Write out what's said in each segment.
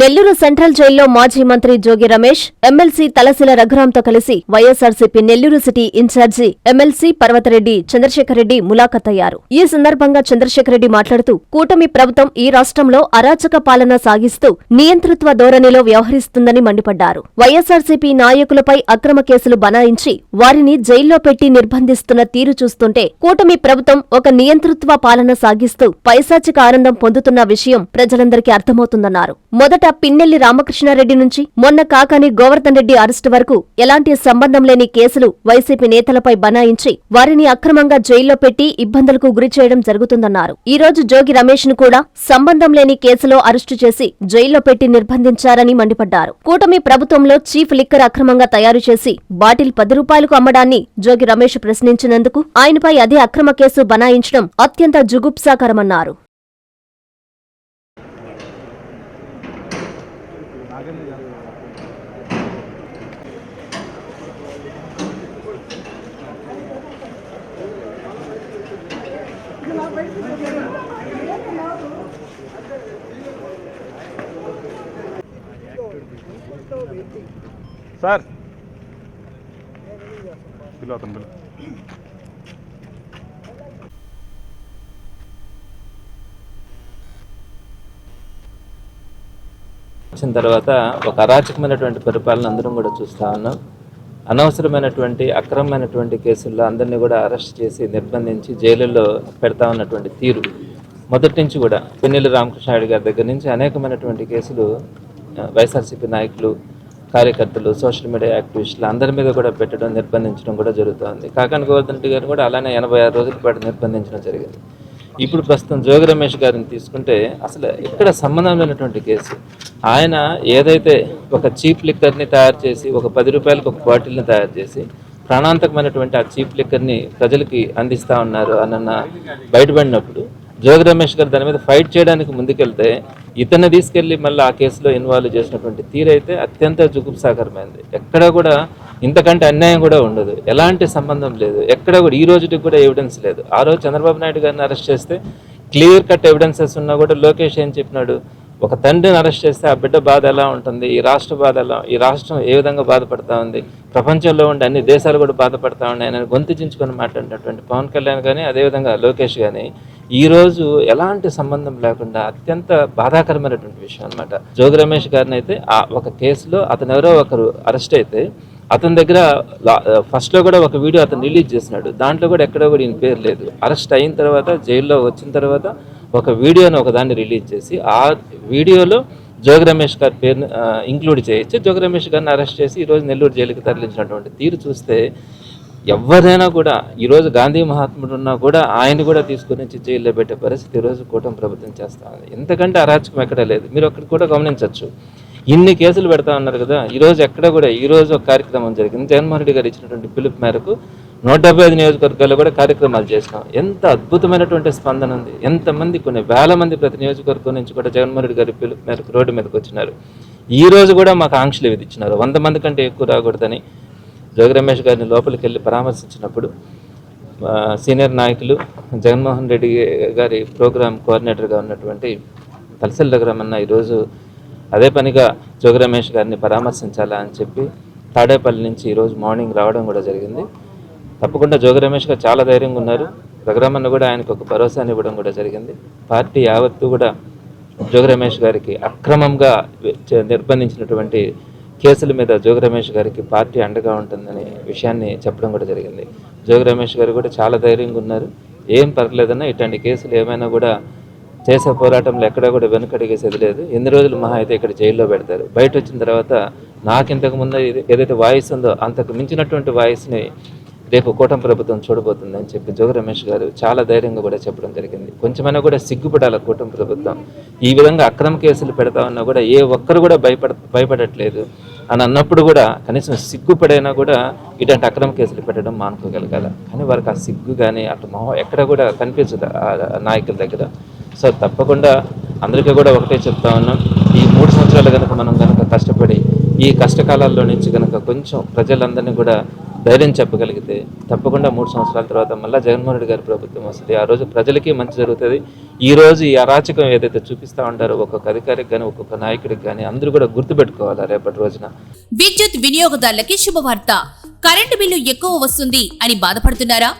Nellore central జైల్లో మాజీ మంత్రి జోగి రమేష్ ఎమ్మెల్సీ తలశిల రఘురాంతో కలిసి YSRCP Nellore city incharge MLC Parvatha Reddy Chandrasekhar Reddy Reddy ఈ సందర్భంగా చంద్రశేఖరరెడ్డి మాట్లాడుతూ కూటమి ప్రభుత్వం ఈ రాష్ట్రంలో అరాచక పాలన సాగిస్తూ నియంతృత్వ ధోరణిలో వ్యవహరిస్తుందని మండిపడ్డారు. వైఎస్ఆర్సీపీ నాయకులపై అక్రమ కేసులు బనాయించి వారిని జైల్లో పెట్టి నిర్బంధిస్తున్న తీరు చూస్తుంటే కూటమి ప్రభుత్వం ఒక నియంతృత్వ పాలన సాగిస్తూ పైశాచిక ఆనందం పొందుతున్న విషయం ప్రజలందరికీ అర్థమవుతుందన్నారు. మొదట పిన్నెల్లి రామకృష్ణారెడ్డి నుంచి మొన్న కాకాని గోవర్ధన్ రెడ్డి అరెస్టు వరకు ఎలాంటి సంబంధం లేని కేసులు వైసీపీ నేతలపై బనాయించి వారిని అక్రమంగా జైల్లో పెట్టి ఇబ్బందులకు గురి చేయడం జరుగుతుందన్నారు. ఈ రోజు జోగి రమేష్ను కూడా సంబంధం లేని కేసులో అరెస్టు చేసి జైల్లో పెట్టి నిర్బంధించారని మండిపడ్డారు. కూటమి ప్రభుత్వంలో చీఫ్ లిక్కర్ అక్రమంగా తయారు చేసి బాటిల్ పది రూపాయలకు అమ్మడాన్ని జోగి రమేష్ ప్రశ్నించినందుకు ఆయనపై అదే అక్రమ కేసు బనాయించడం అత్యంత జుగుప్సాకరమన్నారు. సార్. పిలువ అతను పిలువ వచ్చిన తర్వాత ఒక అరాచకమైనటువంటి పరిపాలన అందరం కూడా చూస్తా ఉన్నాం. అనవసరమైనటువంటి అక్రమమైనటువంటి కేసుల్లో అందరినీ కూడా అరెస్ట్ చేసి నిర్బంధించి జైలులో పెడతా ఉన్నటువంటి తీరు. మొదటి నుంచి కూడా పెన్నెల్లి రామకృష్ణాయుడు గారి దగ్గర నుంచి అనేకమైనటువంటి కేసులు వైఎస్ఆర్సీపీ నాయకులు కార్యకర్తలు సోషల్ మీడియా యాక్టివిస్టులు అందరి మీద కూడా పెట్టడం నిర్బంధించడం కూడా జరుగుతోంది. కాకాని గోవర్ధన్ రెడ్డి గారిని కూడా అలానే ఎనభై ఆరు రోజుల పాటు నిర్బంధించడం జరిగింది. ఇప్పుడు ప్రస్తుతం జోగి రమేష్ గారిని తీసుకుంటే అసలు ఇక్కడ సంబంధం లేనటువంటి కేసు. ఆయన ఏదైతే ఒక చీప్ లిక్కర్ని తయారు చేసి ఒక పది రూపాయలకు ఒక బాటిల్ని తయారు చేసి ప్రాణాంతకమైనటువంటి ఆ చీప్ లిక్కర్ని ప్రజలకి అందిస్తా ఉన్నారు అన్న బయటపడినప్పుడు జోగి రమేష్ గారు దాని మీద ఫైట్ చేయడానికి ముందుకెళ్తే ఇతన్ని తీసుకెళ్ళి మళ్ళీ ఆ కేసులో ఇన్వాల్వ్ చేసినటువంటి తీరైతే అత్యంత జుగుప్సాకరమైంది ఎక్కడ కూడా ఇంతకంటే అన్యాయం కూడా ఉండదు. ఎలాంటి సంబంధం లేదు. ఎక్కడ కూడా ఈ రోజుకి కూడా ఎవిడెన్స్ లేదు. ఆ రోజు చంద్రబాబు నాయుడు గారిని అరెస్ట్ చేస్తే క్లియర్ కట్ ఎవిడెన్సెస్ ఉన్నా కూడా లోకేష్ ఏం చెప్పినాడు? ఒక తండ్రిని అరెస్ట్ చేస్తే ఆ బిడ్డ బాధ ఎలా ఉంటుంది? ఈ రాష్ట్ర బాధ ఎలా? ఈ రాష్ట్రం ఏ విధంగా బాధపడతా ఉంది? ప్రపంచంలో ఉండే అన్ని దేశాలు కూడా బాధపడతా ఉన్నాయి అని గొంతుచించుకొని మాట్లాడినటువంటి పవన్ కళ్యాణ్ కానీ అదేవిధంగా లోకేష్ కానీ ఈ రోజు ఎలాంటి సంబంధం లేకుండా అత్యంత బాధాకరమైనటువంటి విషయం అనమాట జోగి రమేష్ గారిని అయితే ఆ ఒక కేసులో అతను ఎవరో ఒకరు అరెస్ట్ అయితే అతని దగ్గర ఫస్ట్లో కూడా ఒక వీడియో అతను రిలీజ్ చేసినాడు. దాంట్లో కూడా ఎక్కడో కూడా ఈయన పేరు లేదు. అరెస్ట్ అయిన తర్వాత జైల్లో వచ్చిన తర్వాత ఒక వీడియోని ఒక దాన్ని రిలీజ్ చేసి ఆ వీడియోలో జోగి రమేష్ గారి పేరు ఇంక్లూడ్ చేయించి జోగి రమేష్ గారిని అరెస్ట్ చేసి ఈరోజు నెల్లూరు జైలుకి తరలించినటువంటి తీరు చూస్తే ఎవరైనా కూడా ఈరోజు గాంధీ మహాత్ముడు ఉన్నా కూడా ఆయన కూడా తీసుకుని వచ్చి జైల్లో పెట్టే పరిస్థితి ఈరోజు కూటమి ప్రభుత్వం చేస్తా ఉంది. ఎంతకంటే అరాచకం ఎక్కడ లేదు. మీరు అక్కడ కూడా గమనించవచ్చు ఇన్ని కేసులు పెడతా ఉన్నారు కదా. ఈరోజు ఎక్కడ కూడా ఈ రోజు ఒక కార్యక్రమం జరిగింది. జగన్మోహన్ రెడ్డి గారు ఇచ్చినటువంటి పిలుపు మేరకు నూట డెబ్బై ఐదు నియోజకవర్గాల్లో కూడా కార్యక్రమాలు చేసినాం. ఎంత అద్భుతమైనటువంటి స్పందన ఉంది. ఎంతమంది కొన్ని వేల మంది ప్రతి నియోజకవర్గం నుంచి కూడా జగన్మోహన్ రెడ్డి గారి పిలుపు మేరకు రోడ్డు మీదకి వచ్చినారు. ఈ రోజు కూడా మాకు ఆంక్షలు విధించినారు వంద మంది కంటే ఎక్కువ రాకూడదని జోగి రమేష్ గారిని లోపలికి వెళ్ళి పరామర్శించినప్పుడు సీనియర్ నాయకులు జగన్మోహన్ రెడ్డి గారి ప్రోగ్రామ్ కోఆర్డినేటర్గా ఉన్నటువంటి తలసల్ దగ్గరమన్న ఈరోజు అదే పనిగా జోగి రమేష్ గారిని పరామర్శించాలా అని చెప్పి తాడేపల్లి నుంచి ఈరోజు మార్నింగ్ రావడం కూడా జరిగింది. తప్పకుండా జోగి రమేష్ గారు చాలా ధైర్యంగా ఉన్నారు. రఘురామన్న కూడా ఆయనకు ఒక భరోసాని ఇవ్వడం కూడా జరిగింది. పార్టీ యావత్తు కూడా జోగి రమేష్ గారికి అక్రమంగా నిర్బంధించినటువంటి కేసుల మీద జోగి రమేష్ గారికి పార్టీ అండగా ఉంటుందనే విషయాన్ని చెప్పడం కూడా జరిగింది. జోగి రమేష్ గారు కూడా చాలా ధైర్యంగా ఉన్నారు. ఏం పర్లేదన్నా ఇట్లాంటి కేసులు ఏమైనా కూడా చేసే పోరాటంలో ఎక్కడా కూడా వెనుకడిగేసేది లేదు. ఎన్ని రోజులు మహా అయితే ఇక్కడ జైల్లో పెడతారు. బయట వచ్చిన తర్వాత నాకు ఇంతకు ముందు ఏదైతే వాయిస్ ఉందో అంతకు మించినటువంటి వాయిస్ని రేపు కూటమి ప్రభుత్వం చూడబోతుందని చెప్పి జోగి రమేష్ గారు చాలా ధైర్యంగా కూడా చెప్పడం జరిగింది. కొంచెమైనా కూడా సిగ్గుపడాల కూటమి ప్రభుత్వం. ఈ విధంగా అక్రమ కేసులు పెడతా ఉన్నా కూడా ఏ ఒక్కరు కూడా భయపడ భయపడట్లేదు. అని అన్నప్పుడు కూడా కనీసం సిగ్గుపడైనా కూడా ఇటువంటి అక్రమ కేసులు పెట్టడం మానుకోగలగాల. కానీ వారికి ఆ సిగ్గు కానీ అటు మొహం ఎక్కడ కూడా కనిపించదు ఆ నాయకుల దగ్గర. సో తప్పకుండా అందరికీ కూడా ఒకటే చెప్తా ఉన్నాం. ఈ మూడు సంవత్సరాలు కనుక మనం కనుక కష్టపడి ఈ కష్టకాలాల్లో నుంచి కనుక కొంచెం ప్రజలందరినీ కూడా ధైర్యం చెప్పగలిగితే తప్పకుండా మూడు సంవత్సరాల తర్వాత మళ్ళీ జగన్మోహన్ రెడ్డి గారి ప్రభుత్వం వస్తుంది. ఆ రోజు ప్రజలకి మంచి జరుగుతుంది. ఈ రోజు ఈ అరాచకం ఏదైతే చూపిస్తా ఉంటారో ఒక్కొక్క అధికారికి కానీ ఒక్కొక్క నాయకుడికి కానీ అందరూ కూడా గుర్తుపెట్టుకోవాలి రేపటి రోజున? విద్యుత్ వినియోగదారులకి శుభవార్త. కరెంటు బిల్లు ఎక్కువ వస్తుంది అని బాధపడుతున్నారా?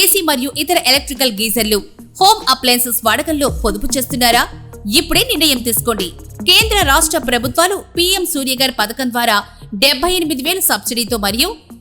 ఏసీ మరియు ఇతర ఎలక్ట్రికల్ గీజర్లు హోమ్ అప్లయన్సెస్ వాడకంలో పొదుపు చేస్తున్నారా? ఇప్పుడే నిర్ణయం తీసుకోండి. కేంద్ర రాష్ట్ర ప్రభుత్వాలు పీఎం సూర్యగర్ పథకం ద్వారా డెబ్బై ఎనిమిది వేల సబ్సిడీతో మరియు